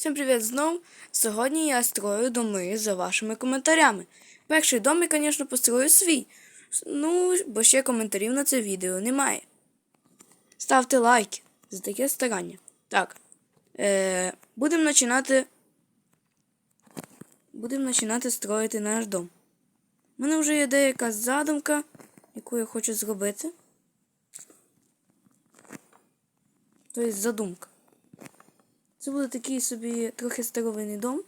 Всім привіт знов. Сьогодні я строю доми за вашими коментарями. Перший дом я, звісно, построю свій. Ну, бо ще коментарів на це відео немає. Ставте лайки за таке старання. Так. Е, будемо починати. Будемо починати строїти наш дом. У мене вже є деяка задумка, яку я хочу зробити. Тобто задумка. Це буде такий собі трохи старовинний дом.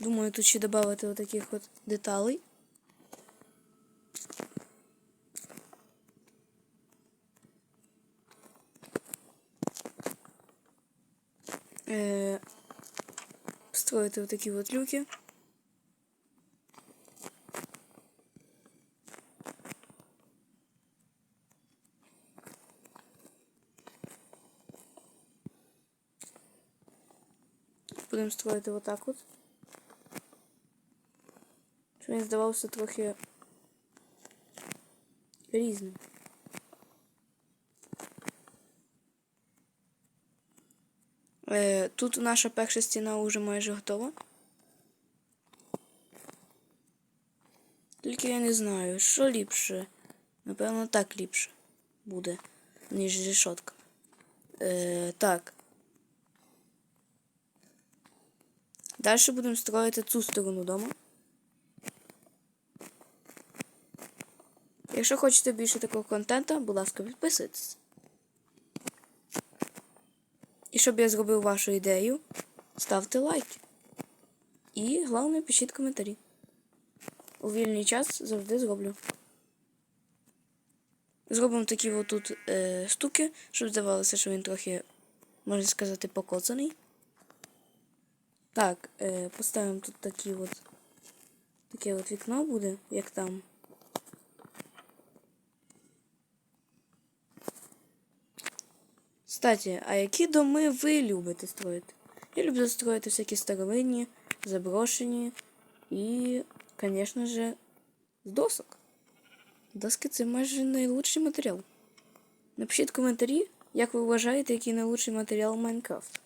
Думаю, тут ще додати отаких от деталей. Е, Строїти отакі от люки. Будемо строїти отак от. Щоб він здавався трохи різним. Е, тут наша перша стіна вже майже готова. Тільки я не знаю, що ліпше. Напевно, так ліпше буде, ніж решетка. Е, так. Далі будемо строїти цю сторону дому. Якщо хочете більше такого контенту, будь ласка, підписуйтесь. І щоб я зробив вашу ідею, ставте лайки. І головне, пишіть коментарі. У вільний час завжди зроблю. Зробимо такі отут е, штуки, щоб здавалося, що він трохи, можна сказати, покоцаний. Так, е, поставимо тут такі от таке от вікно буде, як там. Кстати, а які доми ви любите строїти? Я люблю строїти всякі старовинні, заброшені і, звісно же, з досок. Доски це майже найлучший матеріал. Напишіть коментарі, як ви вважаєте, який найлучший матеріал Майнкрафт.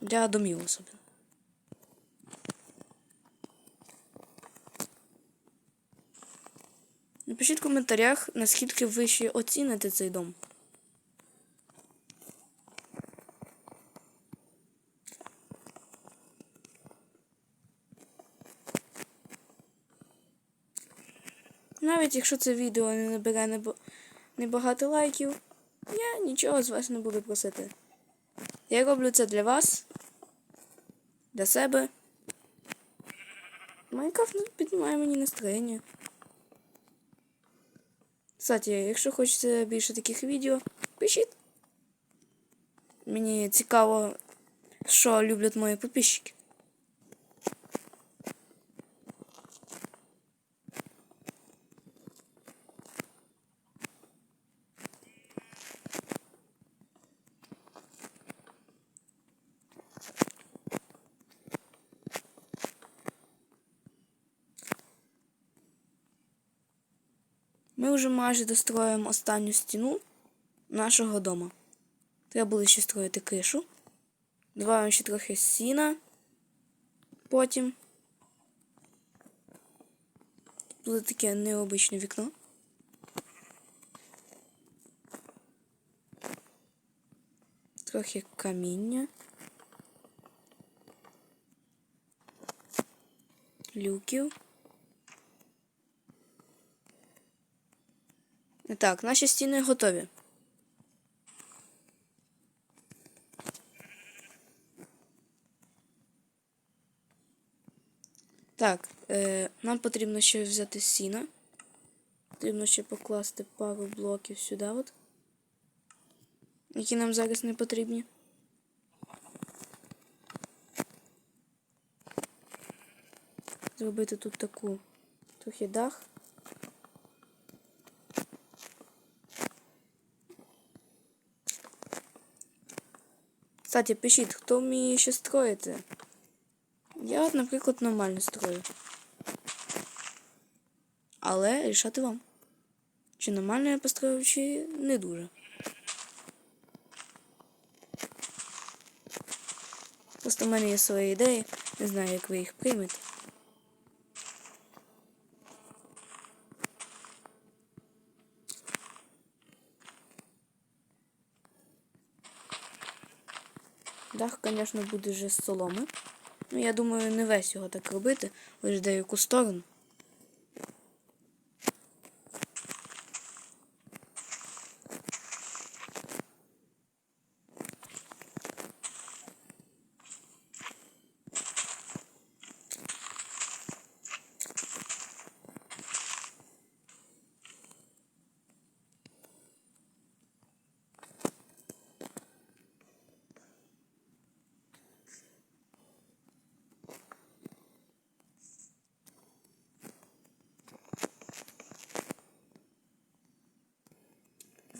Для домів особливо. Напишіть в коментарях, наскільки ви ще оціните цей дом. Навіть якщо це відео не набере небагато лайків, я нічого з вас не буду просити. Я роблю це для вас, для себе. Майнкрафт ну, піднімає мені настроєння. Кстати, якщо хочете більше таких відео, пишіть. Мені цікаво, що люблять мої підписчики. Ми вже майже достроїмо останню стіну нашого дому. Треба буде ще строїти кришу. Добавимо ще трохи сіна. Потім. Буде таке необичне вікно. Трохи каміння. Люків. Так, наші стіни готові. Так, е, нам потрібно ще взяти сіна. Потрібно ще покласти пару блоків сюди, от, які нам зараз не потрібні. Зробити тут таку трохи дах. Кстати, пишіть, хто вміє ще строїти. Я, наприклад, нормально строю. Але рішати вам. Чи нормально я построїв, чи не дуже. Просто в мене є свої ідеї, не знаю, як ви їх приймете. Дах, звісно, буде вже з соломи. Ну, я думаю, не весь його так робити, лише деяку сторону.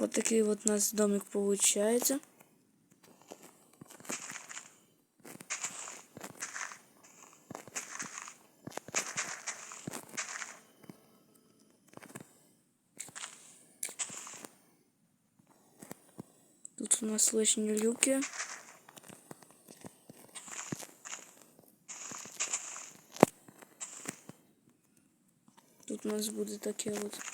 Вот такий вот у нас домик получается. Тут у нас лишні люки. Тут у нас буде таке от.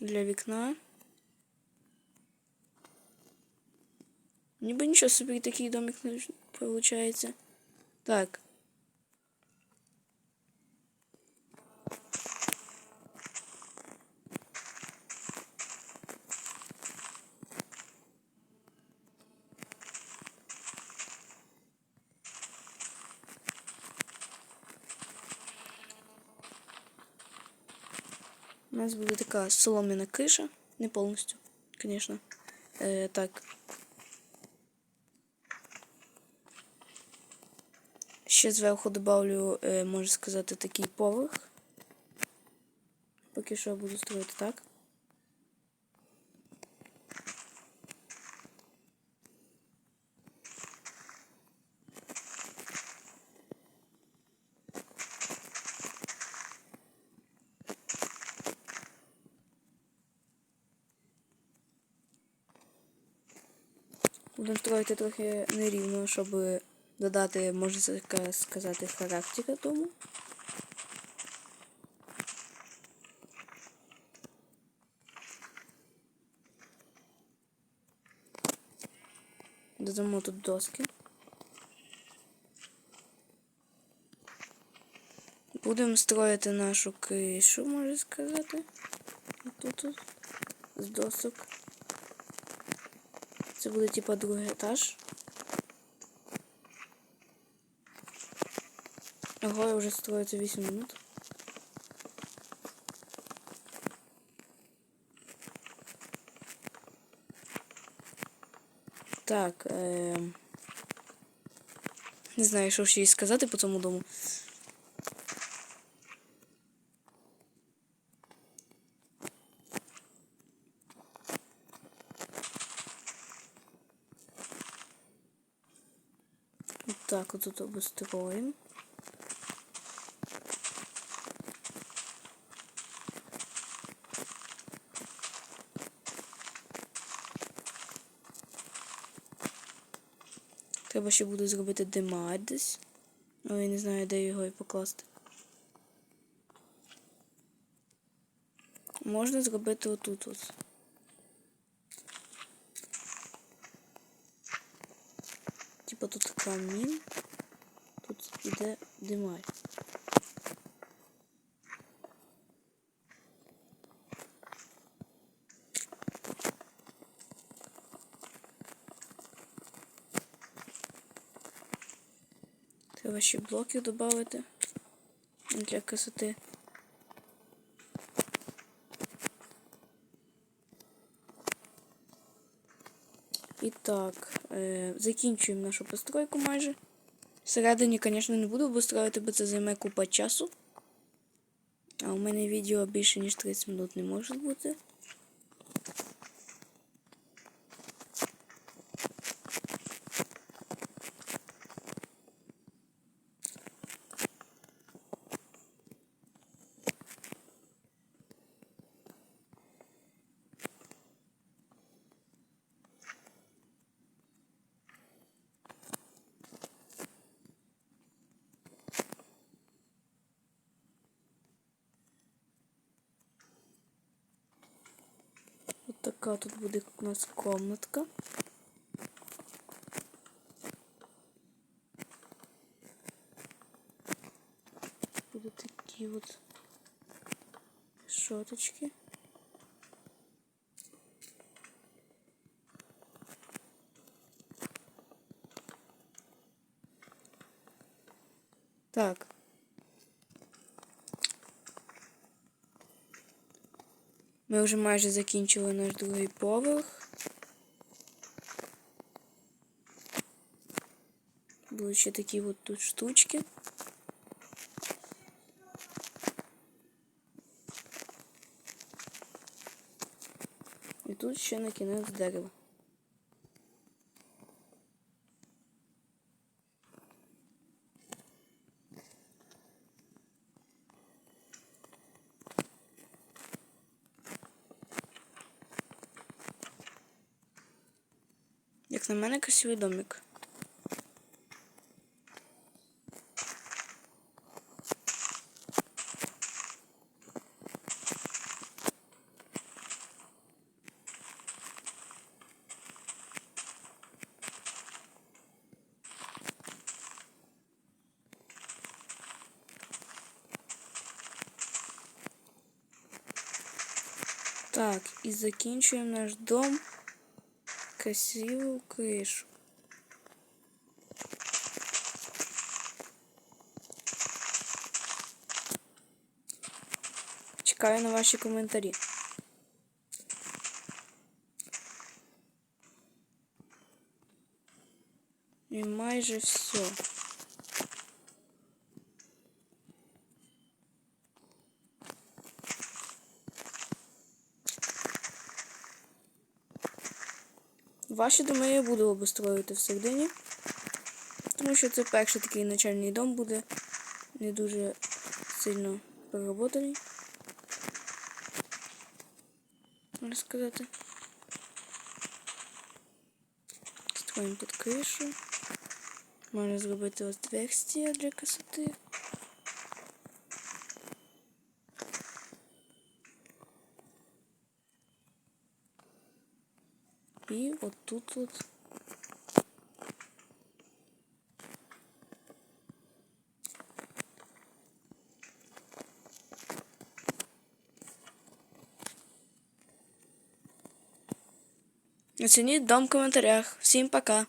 Для вікна. Ніби нічого собі такий домик не виходить. Так. У нас буде така солом'яна киша, Не повністю, звісно. Е, так. Ще зверху добавлю, е, можна сказати, такий поверх. Поки що я буду строїти так. Будемо строїти трохи нерівно, щоб додати, можна сказати, характера тому. Додамо тут доски. Будемо строїти нашу кришу, можна сказати. Тут, тут з досок. Це буде типа другий етаж. Ого, вже строїться 8 минут. Так, е... не знаю, що ще їй сказати по цьому дому. Так, вот тут обустроим. Треба ще буде зробити димар десь. Але я не знаю, де його і покласти. Можна зробити отут от. Типа тут камін, тут іде димар. Треба ще блоків додати для красоти. І так, закінчуємо нашу постройку майже. Всередині, звісно, не буду обустроювати, бо це займе купа часу. А у мене відео більше ніж 30 минут не може бути. Така тут буде у нас комнатка. Будуть такі от шоточки. Так. Ми вже майже закінчили наш другий поверх. Будуть ще такі от тут штучки. І тут ще на кінець дерева. Як на мене, красивий домик. Так, і закінчуємо наш дом красиву кришу. Чекаю на ваші коментарі. І майже все. Ваші доми я буду обустроювати всередині. Тому що це перший такий начальний дом буде. Не дуже сильно переработаний. Можна сказати. Строїмо під кришу. Можна зробити ось отверстия для красоти. І отут от. Оцініть дом в коментарях. Всім пока!